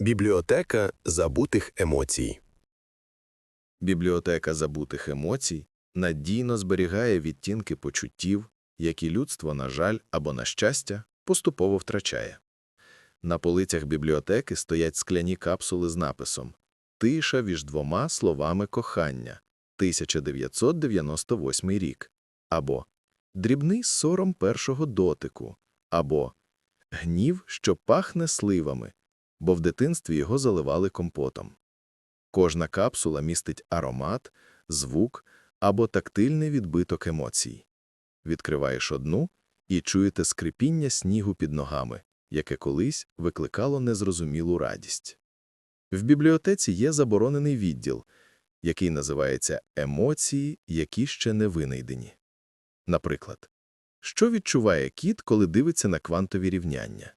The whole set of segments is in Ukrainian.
Бібліотека забутих емоцій. Бібліотека забутих емоцій надійно зберігає відтінки почуттів, які людство, на жаль або на щастя, поступово втрачає. На полицях бібліотеки стоять скляні капсули з написом «Тиша між двома словами кохання» 1998 рік, або «Дрібний сором першого дотику», або «Гнів, що пахне сливами», бо в дитинстві його заливали компотом. Кожна капсула містить аромат, звук або тактильний відбиток емоцій. Відкриваєш одну і чуєте скрипіння снігу під ногами, яке колись викликало незрозумілу радість. В бібліотеці є заборонений відділ, який називається «Емоції, які ще не винайдені». Наприклад, що відчуває кіт, коли дивиться на квантові рівняння?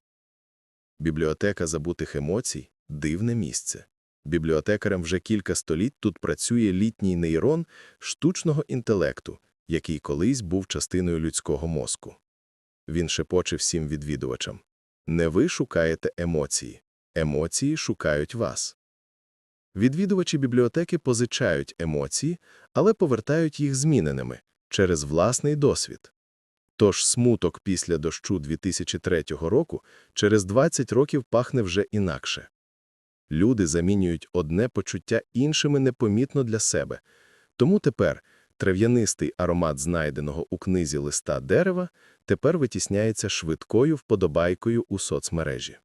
Бібліотека забутих емоцій – дивне місце. Бібліотекарем вже кілька століть тут працює літній нейрон штучного інтелекту, який колись був частиною людського мозку. Він шепоче всім відвідувачам. Не ви шукаєте емоції. Емоції шукають вас. Відвідувачі бібліотеки позичають емоції, але повертають їх зміненими через власний досвід. Тож смуток після дощу 2003 року через 20 років пахне вже інакше. Люди замінюють одне почуття іншими непомітно для себе. Тому тепер трав'янистий аромат знайденого у книзі листа дерева тепер витісняється швидкою вподобайкою у соцмережі.